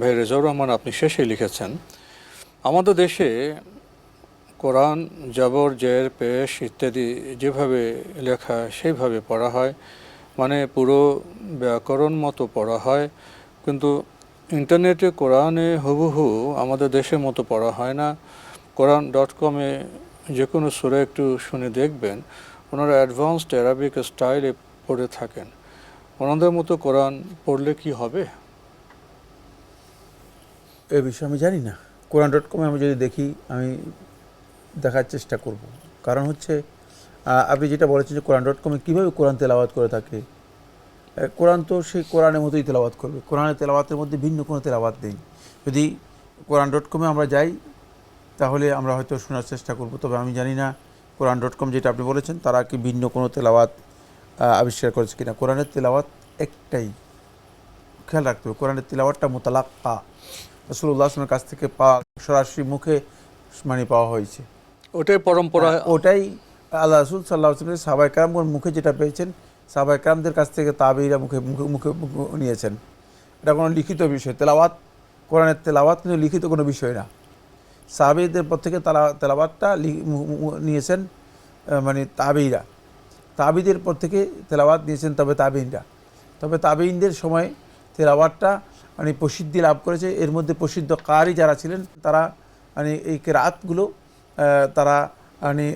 ভাই রেজাউর রহমান, আপনি শেষে লিখেছেন, আমাদের দেশে কোরআন, জবর, জের, পেশ ইত্যাদি যেভাবে লেখা সেইভাবে পড়া হয় মানে পুরো ব্যাকরণ মতো পড়া হয়, কিন্তু ইন্টারনেটে কোরআনে হুবহু আমাদের দেশের মতো পড়া হয় না। কোরআন ডট কমে যে কোনো সুরে একটু শুনে দেখবেন, ওনারা অ্যাডভান্সড অ্যারাবিক স্টাইলে পড়ে থাকেন। ওনাদের মতো কোরআন পড়লে কি হবে? এ বিষয়ে আমি জানি না। কোরআন ডট কমে আমি যদি দেখি, আমি দেখার চেষ্টা করব। কারণ হচ্ছে আপনি যেটা বলেছেন যে কোরআন ডট কমে কীভাবে কোরআন তেলাওয়াত করে থাকে কোরআন তো সেই কোরআনের মতোই তেলাওয়াত করবে। কোরআনের তেলাওয়াতের মধ্যে ভিন্ন কোনো তেলাওয়াত নেই। যদি কোরআন ডট কমে আমরা যাই, তাহলে আমরা হয়তো শোনার চেষ্টা করব। তবে আমি জানি না কোরআন ডট কম যেটা আপনি বলেছেন, তারা কি ভিন্ন কোনো তেলাওয়াত আবিষ্কার করেছে কিনা। কোরআনের তেলাওয়াত একটাই। খেয়াল রাখতে হবে কোরআনের তেলাওয়াতটা মোতালাক্কা। রসুল্লাহ আসলামের কাছ থেকে পাওয়া সরাসরি মুখে মানে পাওয়া হয়েছে। ওটাই পরম্পরা। হ্যাঁ, ওটাই আল্লাহ রসুল সাল্লাহ আসলামের সাবাই কালামগণ মুখে যেটা পেয়েছেন সাবাই কালামদের কাছ থেকে তাবেইরা মুখে মুখে মুখে নিয়েছেন। এটা কোনো লিখিত বিষয় তেলাওয়াত কোরআনের তেলাওয়াত কিন্তু লিখিত কোনো বিষয় না। সাহাবিদের পর থেকে তালা তেলাওয়াতটা নিয়েছেন মানে তাবেইরা তাবিদের পর থেকে তেলাওয়াত নিয়েছেন তবে তাবেইনরা তবে তাবেইনদের সময় তেলাওয়াতটা মানে প্রসিদ্ধি লাভ করেছে। এর মধ্যে প্রসিদ্ধ কারি যারা ছিলেন তারা মানে এই কেরাতগুলো আহ, তারা মানে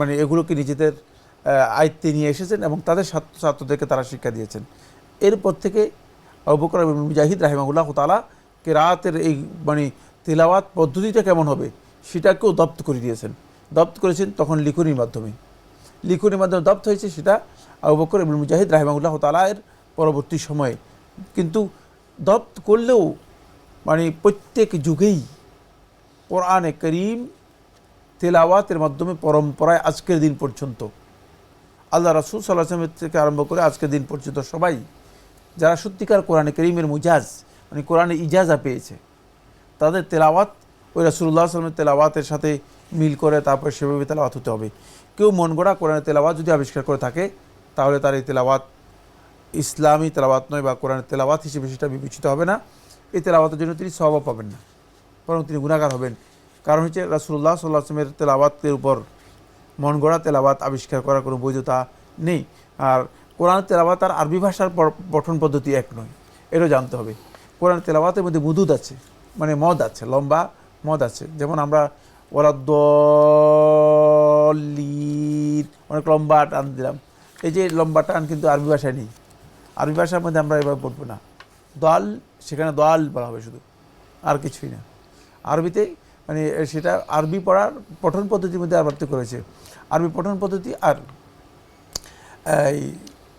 মানে এগুলোকে নিজেদের আয়ত্তে নিয়ে এসেছেন এবং তাদের ছাত্র ছাত্রদেরকে তারা শিক্ষা দিয়েছেন। এরপর থেকে অবকর মুজাহিদ রাহিমাহুল্লাহ তালা কেরাতের এই মানে তেলাওয়াত পদ্ধতিটা কেমন হবে সেটাকেও দপ্ত করে দিয়েছেন। দপ্ত করেছেন তখন লিখনির মাধ্যমে। লিখনির মাধ্যমে দপ্ত হয়েছে সেটা আবু বকর ইবনুল মুজাহিদ রাহিমাহুল্লাহ তালায়ের পরবর্তী সময়ে। কিন্তু দপ্ত করলেও মানে প্রত্যেক যুগেই কোরআনে করিম তেলাওয়াতের মাধ্যমে পরম্পরায় আজকের দিন পর্যন্ত। আল্লাহ রাসুল সাল্লাহ আসলামের থেকে আরম্ভ করে আজকের দিন পর্যন্ত সবাই যারা সত্যিকার কোরআনে করিমের মুজাজ মানে কোরআনে ইজাজা পেয়েছে, তাদের তেলাওয়াত ওই রাসুল্লাহ আসলামের তেলাওয়াতের সাথে মিল করে তারপর সেভাবে তেলাওয়াত হতে হবে। কেউ মন গড়া কোরআনের তেলাওয়াত যদি আবিষ্কার করে থাকে, তাহলে তার এই তেলাওয়াত ইসলামী তেলাওয়াত নয় বা কোরআনের তেলাওয়াত হিসেবে সেটা বিবেচিত হবে না। এই তেলাওয়াতের জন্য তিনি স্বভাব পাবেন না। বরং তিনি গুণাগার হবেন। কারণ হচ্ছে রাসুল্লাহ সাল্লাহ আসলামের তেলাওয়াতের উপর মন গড়া তেলাবাত আবিষ্কার করার কোনো বৈধতা নেই। আর কোরআন তেলাওয়াত আর আরবি ভাষার পঠন পদ্ধতি এক নয়। এটাও জানতে হবে। কোরআন তেলাওয়াতের মধ্যে মুদুদ আছে মানে মদ আছে, লম্বা মদ আছে। যেমন আমরা ওরাদ্দলির অনেক লম্বা টান দিলাম। এই যে লম্বা টান কিন্তু আরবি ভাষায় নেই। আরবি ভাষার মধ্যে আমরা এভাবে পড়ব না। দল সেখানে দল বলা হবে শুধু, আর কিছুই না। আরবিতে মানে সেটা আরবি পড়ার পঠন পদ্ধতির মধ্যে পার্থক্য রয়েছে। আরবি পঠন পদ্ধতি আর, এই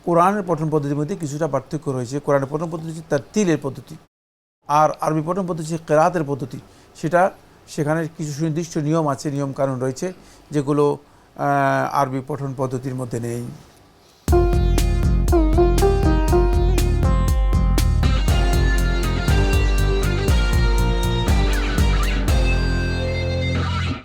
কোরআনের পঠন পদ্ধতির মধ্যে কিছুটা পার্থক্য রয়েছে। কোরআনের পঠন পদ্ধতি তার তিলের পদ্ধতি, আর আরবি পঠন পদ্ধতি কেরাতের পদ্ধতি। সেটা সেখানে কিছু সুনির্দিষ্ট নিয়ম আছে নিয়ম কানুন রয়েছে, যেগুলো আরবি পঠন পদ্ধতির মধ্যে নেই।